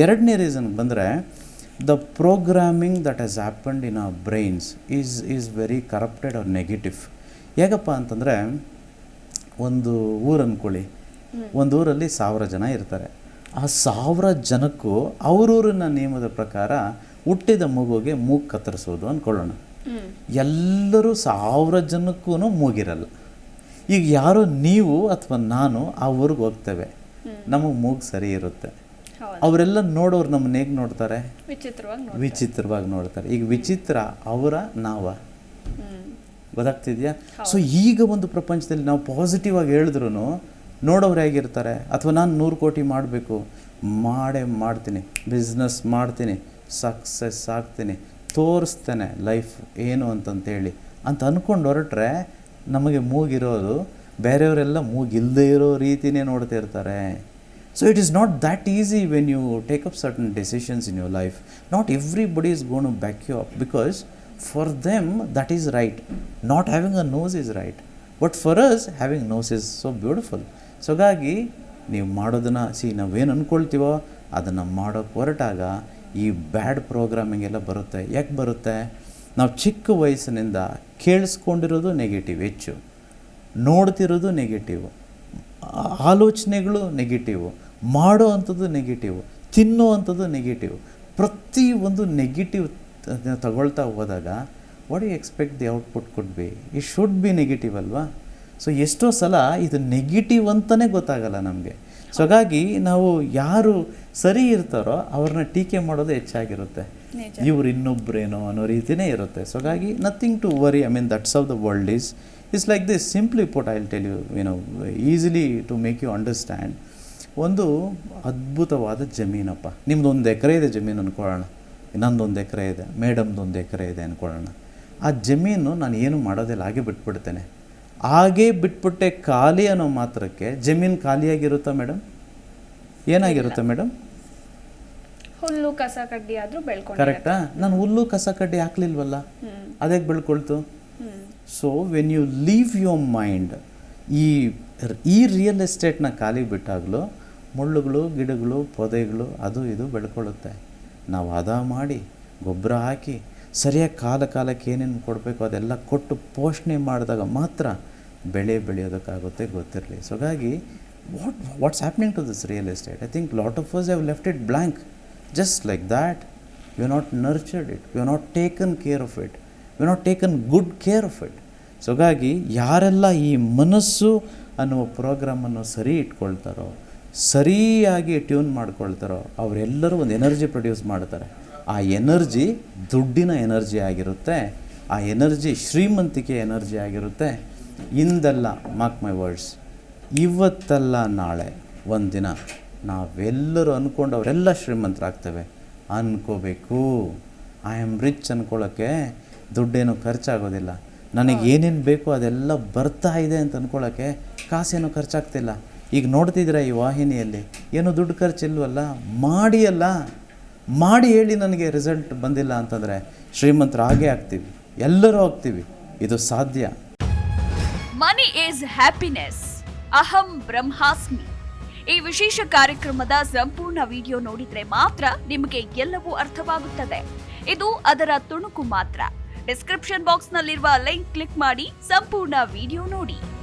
ಎರಡನೇ ರೀಸನ್ ಬಂದರೆ the programming that has happened in our brains is is very corrupted or negative ಹೇಗಪ್ಪ ಅಂತಂದರೆ ಒಂದು ಊರು ಅಂದ್ಕೊಳ್ಳಿ ಒಂದು ಊರಲ್ಲಿ ಸಾವಿರ ಜನ ಇರ್ತಾರೆ. ಆ ಸಾವಿರ ಜನಕ್ಕೂ ಅವರೂರಿನ ನಿಯಮದ ಪ್ರಕಾರ ಹುಟ್ಟಿದ ಮಗುಗೆ ಮೂಗು ಕತ್ತರಿಸೋದು ಅಂದ್ಕೊಳ್ಳೋಣ ಎಲ್ಲರೂ ಸಾವಿರ ಜನಕ್ಕೂ ಮೂಗಿರಲ್ಲ. ಈಗ ಯಾರೋ ನೀವು ಅಥವಾ ನಾನು ಆ ಊರಿಗೆ ಹೋಗ್ತೇವೆ. ನಮಗೆ ಮೂಗು ಸರಿ ಇರುತ್ತೆ. ಅವರೆಲ್ಲ ನೋಡೋರು ನಮ್ಮನ್ನ ಹೇಗೆ ನೋಡ್ತಾರೆ? ವಿಚಿತ್ರವಾಗಿ ನೋಡಿ ವಿಚಿತ್ರವಾಗಿ ನೋಡ್ತಾರೆ. ಈಗ ವಿಚಿತ್ರ ಅವರ ನಾವ. ಗೊತ್ತಾಗ್ತಿದ್ಯಾ? ಸೊ ಈಗ ಒಂದು ಪ್ರಪಂಚದಲ್ಲಿ ನಾವು ಪಾಸಿಟಿವ್ ಆಗಿ ಹೇಳಿದ್ರು ನೋಡೋರು ಹೇಗಿರ್ತಾರೆ? ಅಥವಾ ನಾನು ನೂರು ಕೋಟಿ ಮಾಡಬೇಕು. ಮಾಡೇ ಮಾಡ್ತೀನಿ. ಬಿಸ್ನೆಸ್ ಮಾಡ್ತೀನಿ. ಸಕ್ಸಸ್ ಆಗ್ತೀನಿ. ತೋರಿಸ್ತೇನೆ ಲೈಫ್ ಏನು ಅಂತಂತೇಳಿ. ಅಂತ ಅಂದ್ಕೊಂಡು ಹೊರಟ್ರೆ ನಮಗೆ ಮೂಗಿರೋದು ಬೇರೆಯವರೆಲ್ಲ ಮೂಗಿಲ್ಲದೆ ಇರೋ ರೀತಿನೇ ನೋಡ್ತಾ ಇರ್ತಾರೆ so it is not that easy when you take up certain decisions in your life not everybody is gone back you up because for them that is right not having a nose is right but for us having nose is so beautiful so ಹಾಗಾಗಿ ನೀವು ಮಾಡೋದನ್ನು, C, ನಾವೇನು ಅಂದ್ಕೊಳ್ತೀವೋ ಅದನ್ನು ಮಾಡೋಕ್ಕೆ ಹೊರಟಾಗ ಈ ಬ್ಯಾಡ್ programming ಎಲ್ಲ ಬರುತ್ತೆ. ಯಾಕೆ ಬರುತ್ತೆ? ನಾವು ಚಿಕ್ಕ ವಯಸ್ಸಿನಿಂದ ಕೇಳಿಸ್ಕೊಂಡಿರೋದು ನೆಗೆಟಿವ್ ಹೆಚ್ಚು. ನೋಡ್ತಿರೋದು ನೆಗೆಟಿವ್ ಆಲೋಚನೆಗಳು ನೆಗೆಟಿವ್ ಮಾಡೋ ಅಂಥದ್ದು ನೆಗೆಟಿವ್ ತಿನ್ನೋ ಅಂಥದ್ದು ನೆಗೆಟಿವ್ ಪ್ರತಿ ಒಂದು ನೆಗೆಟಿವ್ ತಗೊಳ್ತಾ ಹೋದಾಗ what you expect the output could be it should be negative ಅಲ್ವಾ? ಸೊ ಎಷ್ಟೋ ಸಲ ಇದು ನೆಗೆಟಿವ್ ಅಂತಲೇ ಗೊತ್ತಾಗಲ್ಲ ನಮಗೆ. ಸೊ ಹಾಗಾಗಿ ನಾವು ಯಾರು ಸರಿ ಇರ್ತಾರೋ ಅವ್ರನ್ನ ಟೀಕೆ ಮಾಡೋದು ಹೆಚ್ಚಾಗಿರುತ್ತೆ. ಇವ್ರು ಇನ್ನೊಬ್ರೇನೋ ಅನ್ನೋ ರೀತಿನೇ ಇರುತ್ತೆ. ಸೊ ಹಾಗಾಗಿ nothing to worry I mean that's of the world is it's like this simply put I tell you you know easily to make you understand ಒಂದು ಅದ್ಭುತವಾದ ಜಮೀನಪ್ಪ. ನಿಮ್ದು ಒಂದು ಎಕರೆ ಇದೆ ಜಮೀನು ಅಂದ್ಕೊಳ್ಳೋಣ ಇನ್ನೊಂದೊಂದು ಎಕರೆ ಇದೆ ಮೇಡಮ್ದು ಒಂದು ಎಕರೆ ಇದೆ ಅಂದ್ಕೊಳ್ಳೋಣ ಆ ಜಮೀನು ನಾನು ಏನು ಮಾಡೋದಿಲ್ಲ ಹಾಗೆ ಬಿಟ್ಬಿಡ್ತೇನೆ. ಹಾಗೇ ಬಿಟ್ಬಿಟ್ಟೆ ಖಾಲಿ ಅನ್ನೋ ಮಾತ್ರಕ್ಕೆ ಜಮೀನು ಖಾಲಿಯಾಗಿರುತ್ತಾ ಮೇಡಮ್? ಏನಾಗಿರುತ್ತೆ ಮೇಡಮ್? ಹುಲ್ಲು ಕಸ ಕಡ್ಡಿ ಆದರೂ ಬೆಳ್ಕೊಂಡು ಕರೆಕ್ಟಾ? ನಾನು ಹುಲ್ಲು ಕಸ ಕಡ್ಡಿ ಹಾಕ್ಲಿಲ್ವಲ್ಲ? ಅದಕ್ಕೆ ಅದೇ ಬೆಳ್ಕೊಳ್ತು? So when you leave your mind ಈ ಈ ರಿಯಲ್ ಎಸ್ಟೇಟ್ನ ಖಾಲಿ ಬಿಟ್ಟಾಗಲೂ ಮುಳ್ಳುಗಳು, ಗಿಡಗಳು, ಪೊದೆಗಳು ಅದು ಇದು ಬೆಳ್ಕೊಳ್ಳುತ್ತೆ. ನಾವು ಹದ ಮಾಡಿ ಗೊಬ್ಬರ ಹಾಕಿ ಸರಿಯಾಗಿ ಕಾಲ ಕಾಲಕ್ಕೆ ಏನೇನು ಕೊಡಬೇಕು ಅದೆಲ್ಲ ಕೊಟ್ಟು ಪೋಷಣೆ ಮಾಡಿದಾಗ ಮಾತ್ರ ಬೆಳೆ ಬೆಳೆಯೋದಕ್ಕಾಗುತ್ತೆ ಗೊತ್ತಿರಲಿ. ಸೊ ಹಾಗಾಗಿ what what's happening to this real estate I think lot of us have left it blank just like that you not nurtured it you not taken care of it you not taken good care of it so ಹಾಗಾಗಿ ಯಾರೆಲ್ಲ ಈ ಮನಸ್ಸು ಅನ್ನುವ ಪ್ರೋಗ್ರಾಮನ್ನು ಸರಿ ಇಟ್ಕೊಳ್ತಾರೋ ಸರಿಯಾಗಿ tune ಮಾಡ್ಕೊಳ್ತಾರೋ ಅವರೆಲ್ಲರೂ ಒಂದು energy produce ಮಾಡ್ತಾರೆ. ಆ ಎನರ್ಜಿ ದುಡ್ಡಿನ ಎನರ್ಜಿ ಆಗಿರುತ್ತೆ. ಆ ಎನರ್ಜಿ ಶ್ರೀಮಂತಿಕೆ ಎನರ್ಜಿ ಆಗಿರುತ್ತೆ. ಇಂದಲ್ಲ ಮಾಕ್ ಮೈ ವರ್ಡ್ಸ್, ಇವತ್ತಲ್ಲ ನಾಳೆ, ಒಂದಿನ ನಾವೆಲ್ಲರೂ ಅಂದ್ಕೊಂಡು ಅವರೆಲ್ಲ ಶ್ರೀಮಂತರಾಗ್ತೇವೆ. ಅಂದ್ಕೋಬೇಕು ಐ ಆಮ್ ರಿಚ್ ಅಂದ್ಕೊಳ್ಳೋಕ್ಕೆ ದುಡ್ಡೇನು ಖರ್ಚಾಗೋದಿಲ್ಲ. ನನಗೆ ಏನೇನು ಬೇಕೋ ಅದೆಲ್ಲ ಬರ್ತಾ ಇದೆ ಅಂತ ಅಂದ್ಕೊಳ್ಳೋಕ್ಕೆ ಕಾಸೇನು ಖರ್ಚಾಗ್ತಿಲ್ಲ. ಈಗ ನೋಡ್ತಿದ್ದೀರಾ ಈ ವಾಹಿನಿಯಲ್ಲಿ? ಏನು ದುಡ್ಡು ಖರ್ಚಿಲ್ವಲ್ಲ? ಮಾಡಿ ಅಲ್ಲ. ಮಾಡಿ ಹೇಳಿ ನನಗೆ ರಿಸಲ್ಟ್ ಬಂದಿಲ್ಲ ಅಂತಂದರೆ ಶ್ರೀಮಂತರು ಹಾಗೆ ಆಗ್ತೀವಿ. ಎಲ್ಲರೂ ಆಗ್ತೀವಿ ಇದು ಸಾಧ್ಯ. ಮನಿ ಈಸ್ ಹ್ಯಾಪಿನೆಸ್ ಅಹಂ ಬ್ರಹ್ಮಾಸ್ಮಿ. ಈ ವಿಶೇಷ ಕಾರ್ಯಕ್ರಮದ ಸಂಪೂರ್ಣ ವಿಡಿಯೋ ನೋಡಿದ್ರೆ ಮಾತ್ರ ನಿಮಗೆ ಎಲ್ಲವೂ ಅರ್ಥವಾಗುತ್ತದೆ. ಇದು ಅದರ ತುಣುಕು ಮಾತ್ರ. ಡಿಸ್ಕ್ರಿಪ್ಷನ್ ಬಾಕ್ಸ್ನಲ್ಲಿರುವ ಲಿಂಕ್ ಕ್ಲಿಕ್ ಮಾಡಿ ಸಂಪೂರ್ಣ ವಿಡಿಯೋ ನೋಡಿ.